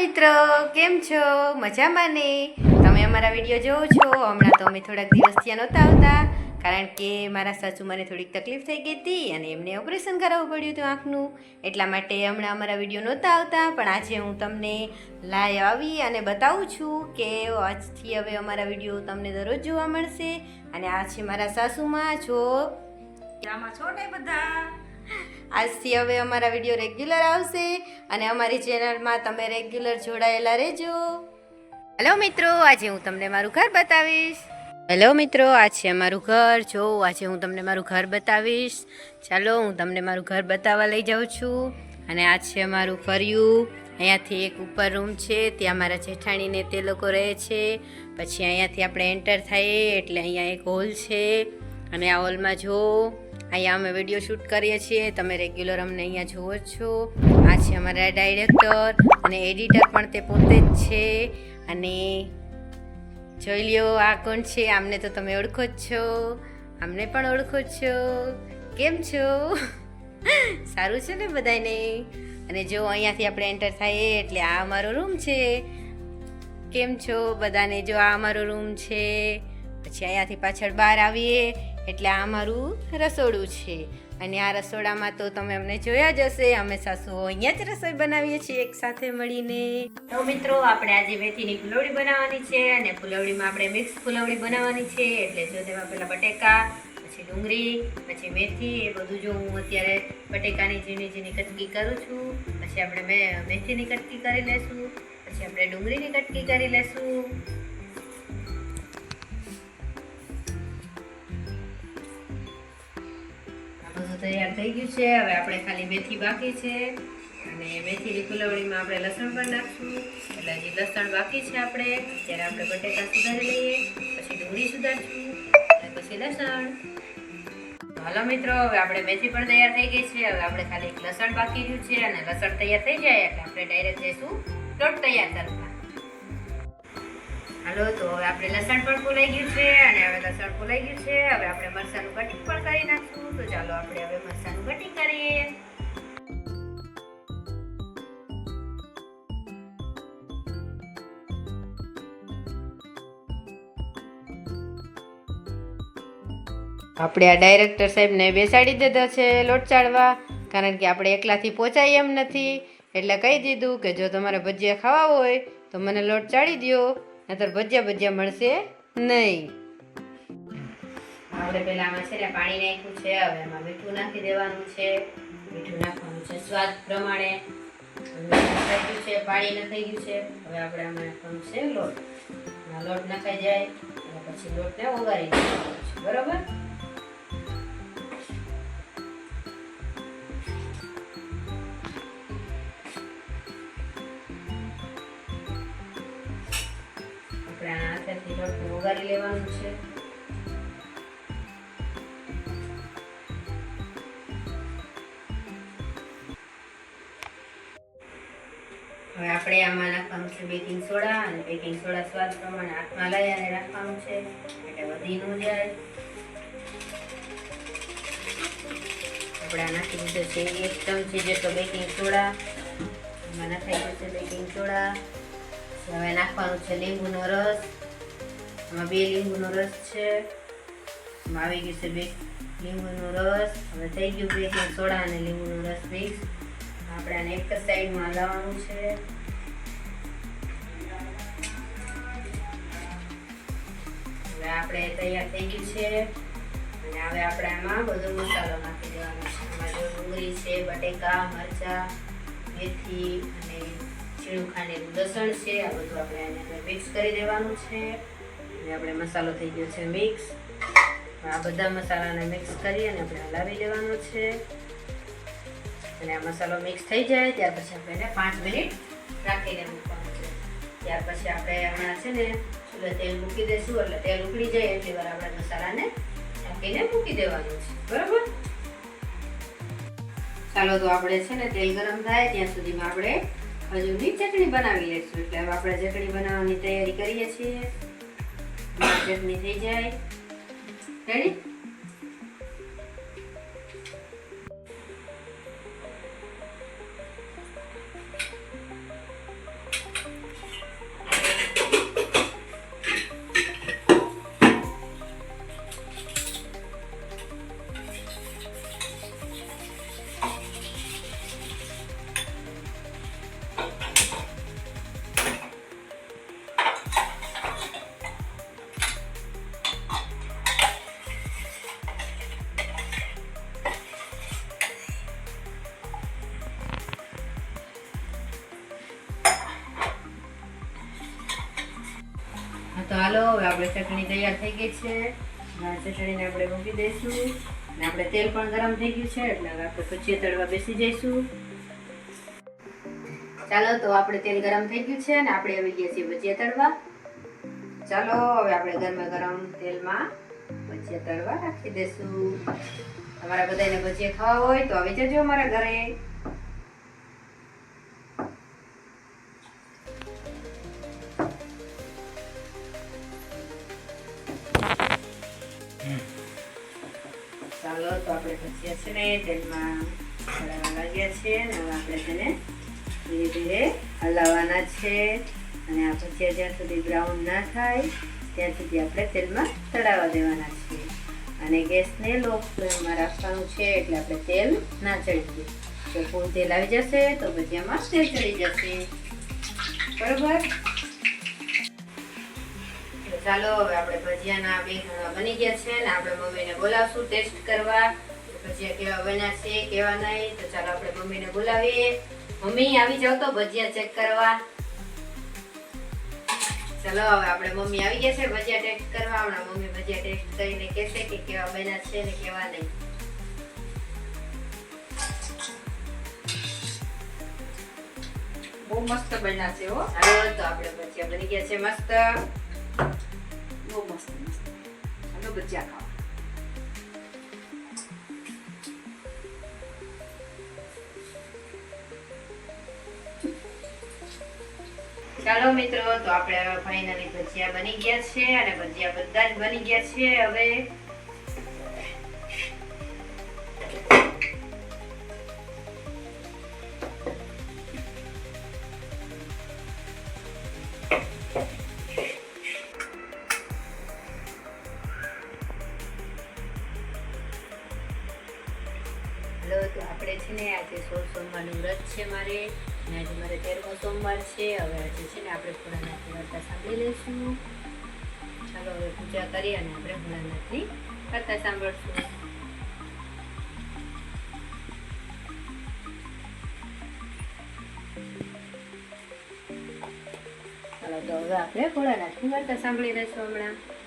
મિત્રો, કેમ છો? મજામાં ને? તમે અમારા વીડિયો જોવો છો? હમણાં તો અમે થોડાક દિવસ ત્યાં નહોતા આવતા, કારણ કે મારા સાસુ મને થોડીક તકલીફ થઈ ગઈ હતી અને એમને ઓપરેશન કરાવવું પડ્યું હતું આંખનું. એટલા માટે હમણાં અમારા વીડિયો નહોતા આવતા, પણ આજે હું તમને લાઈવ આવી અને બતાવું છું કે આજથી હવે અમારા વીડિયો તમને દરરોજ જોવા મળશે. અને આ છે મારા સાસુમાં, જો. છો ને બધા? આજથી હવે અમારા વીડિયો રેગ્યુલર આવશે અને અમારી ચેનલમાં તમે રેગ્યુલર જોડાયેલા રહેજો. હેલો મિત્રો, આજે હું તમને મારું ઘર બતાવીશ. હેલો મિત્રો, આ છે અમારું ઘર. જો, આજે હું તમને મારું ઘર બતાવીશ. ચાલો, હું તમને મારું ઘર બતાવવા લઈ જાઉં છું. અને આ છે અમારું ફર્યું. અહીંયાથી એક ઉપર રૂમ છે, ત્યાં મારા જેઠાણીને તે લોકો રહે છે. પછી અહીંયાથી આપણે એન્ટર થઈએ, એટલે અહીંયા એક હોલ છે. અને આ હોલમાં જો અહીંયા અમે વીડિયો શૂટ કરીએ છીએ. તમે રેગ્યુલર અમને અહીંયા જુઓ છો. આ છે અમારા ડાયરેક્ટર અને એડિટર પણ તે પોતે જ છે. અને જોઈ લ્યો, આ કોણ છે? આમને તો તમે ઓળખો જ છો. આમને પણ ઓળખો છો. કેમ છો? સારું છે ને બધાને અને જો અહીંયાથી આપણે એન્ટર થઈએ એટલે આ અમારો રૂમ છે. કેમ છો બધાને? જો આ અમારો રૂમ છે. પછી અહીંયાથી પાછળ બહાર આવીએ, એટલે આ મારું રસોડું છે. અને આ રસોડામાં તો તમે અમને જોયા જ હશે, અમે સાસુઓ અહીંયા જ રસોઈ બનાવીએ છીએ એક સાથે મળીને. તો મિત્રો, આપણે આજે મેથીની ફુલવડી બનાવવાની છે અને ફુલવડીમાં આપણે મિક્સ ફુલવડી બનાવવાની છે, એટલે જો તેમાં પહેલાં બટેકા, પછી ડુંગળી, પછી મેથી, એ બધું જો હું અત્યારે બટેકાની ઝીણી ઝીણી કટકી કરું છું, પછી આપણે મેથીની કટકી કરી લેશું, પછી આપણે ડુંગળીની કટકી કરી લેશું તૈયાર થઈ ગયું છે. હવે આપણે ખાલી મેથી બાકી છે. અને મેથીની ફુલવણીમાં આપણે લસણ પણ નાખશું. એટલે હજી લસણ બાકી છે આપણે. ત્યારે આપણે બટેકા સુધારી લઈએ. પછી ડુંગળી સુધારશું. અને પછી લસણ. હાલો મિત્રો, હવે આપણે મેથી પણ તૈયાર થઈ ગઈ છે. હવે આપણે ખાલી લસણ બાકી રહ્યું છે. અને લસણ તૈયાર થઈ જાય એટલે આપણે ડાયરેક્ટ જઈશું. લોટ તૈયાર કરવા હાલો, તો હવે આપણે લસણ પણ ફૂલાઈ ગયું છે અને હવે લસણ ફૂલાઈ ગયું છે. હવે આપણે મરસાનું કટિંગ પણ કરી નાખશું. તો ચાલો આપણે હવે મરસાનું કટિંગ કરીએ. આપણે આ ડાયરેક્ટર સાહેબને બેસાડી દીધા છે લોટ ચાળવા, કારણ કે આપણે એકલાથી પહોંચાય એમ નથી. એટલે કહી દીધું કે જો તમારે ભજીયા ખાવા હોય, તો મને લોટ ચાળી દો નહીતર ભજીયા ભજીયા મળશે નહીં. આપણે પહેલા આમાં છે ને પાણી નાખ્યું છે, હવે એમાં મીઠું નાખી દેવાનું છે. મીઠું નાખવાનું છે સ્વાદ પ્રમાણે. થઈ ગયું છે, પાણી નખાઈ ગયું છે. હવે આપણે આમાં નાખવાનું છે લોટ. લોટ નખાઈ જાય પછી લોટને ઓગાળી દેવાનો છે, બરોબર? ઓગાળી લેવાનું છે. હવે આપણે આમાં નાખવાનું છે બેકિંગ સોડા, અને બેકિંગ સોડા સ્વાદ પ્રમાણે હાથમાં લઈ અને રાખવાનું છે, એટલે વધી ન જાય. આપણે નાખી દીધો છે એક ચમચી જેટલો બેકિંગ સોડા. એમાં નાખાઈ ગયો છે બેકિંગ સોડા. હવે નાખવાનું છે લીંબુનો રસ. આમાં બે લીંબુનો રસ છે. એમાં આવી ગયું છે બે લીંબુનો રસ. હવે થઈ ગયું બેકિંગ સોડા અને લીંબુનો રસ મિક્સ. આપણે આને એક સાઈડમાં લાવવાનું છે. હવે આપણે તૈયાર થઈ ગયું છે. અને હવે આપણે આમાં બધો મસાલો નાખી દેવાનો છે. આમાં જો ડુંગળી છે, બટેકા, મરચાં, મેથી અને ઝીણું ખાંડેલું લસણ છે, આ બધું આપણે એને મિક્સ કરી દેવાનું છે. અને આપણે મસાલો થઈ ગયો છે મિક્સ. આ બધા મસાલાને મિક્સ કરી અને આપણે હલાવી લેવાનો છે. અને આ મસાલો મિક્સ થઈ જાય, ત્યાર પછી આપણે એને પાંચ મિનિટ રાખીને મૂકવાનું છે. ત્યાર પછી આપણે હમણાં છે ને ચૂલે તેલ મૂકી દઈશું, એટલે તેલ ઉકળી જાય એટલી વાર આપણે મસાલાને ઢાંકીને મૂકી દેવાનું છે. બરાબર? ચાલો તો આપણે છે ને તેલ ગરમ થાય, ત્યાં સુધીમાં આપણે ખજૂરની ચટણી બનાવી લઈશું. એટલે હવે આપણે ચટણી બનાવવાની તૈયારી કરીએ છીએ. ચટણી થઈ જાય રેડી હાલો, હવે આપણે ચટણી તૈયાર થઈ ગઈ છે. ચટણીને આપણે મૂકી દઈશું. અને આપણે તેલ પણ ગરમ થઈ ગયું છે, એટલે હવે આપણે પછી તળવા બેસી જઈશું. ચાલો, તો આપણે તેલ ગરમ થઈ ગયું છે અને આપણે આવી ગયા છીએ ભજીયા તળવા. ચાલો, હવે આપણે ગરમા ગરમ તેલમાં ભજીયા તળવા રાખી દઈશું. તમારા બધાને ભજીયા ખાવા હોય તો આવી જજો અમારા ઘરે. આપણે ભજીયા છે ને તેલમાં તળાવવા લાગ્યા છે અને આપણે તેને ધીરે ધીરે હલાવવાના છે અને આ ભજીયા જ્યાં સુધી બ્રાઉન ના થાય ત્યાં સુધી આપણે તેલમાં તળાવવા દેવાના છે અને ગેસને લો ફ્લેમમાં રાખવાનું છે એટલે આપણે તેલ ના ચડી જો ફૂલ તેલ આવી જશે તો ભજીયામાં તેલ ચડી જશે બરોબર ચાલો હવે આપણે ભજીયાના બે ઘણા બની ગયા છે ને આપણે મમ્મીને બોલાવશું ટેસ્ટ કરવા. ભજીયા કેવા બન્યા છે કેવા નહીં તો ચાલો આપણે મમ્મીને બોલાવીએ. મમ્મી આવી જાવ તો ભજીયા ચેક કરવા. ચાલો હવે આપણે મમ્મી આવી ગયા છે ભજીયા ટેસ્ટ કરવા. હમણાં મમ્મી ભજીયા ટેસ્ટ કરીને કહેશે કે કેવા બન્યા છે ને કેવા નહીં. બહુ મસ્ત બન્યા છે હો. હવે તો આપણે ભજીયા બની ગયા છે મસ્ત. બહુ મસ્ત મસ્ત હાલો ભજીયા ખાવા ચાલો મિત્રો તો આપણે ફાઇનલી ભજીયા બની ગયા છે અને ભજીયા બધા જ બની ગયા છે હવે હલો તો આપણે છે ને આજે સોળ સોમવારનું વ્રત છે મારે. અને આજે મારે તેરમો સોમવાર છે. હવે આજે છે ને આપણે ભોળાનાથની વાર્તા સાંભળી લઈશું. ચાલો હવે પૂજા કરી અને આપણે ભોળાનાથની વાર્તા સાંભળશું. ચાલો, તો હવે આપણે ભોળાનાથની વાર્તા સાંભળી લઈશું હમણાં.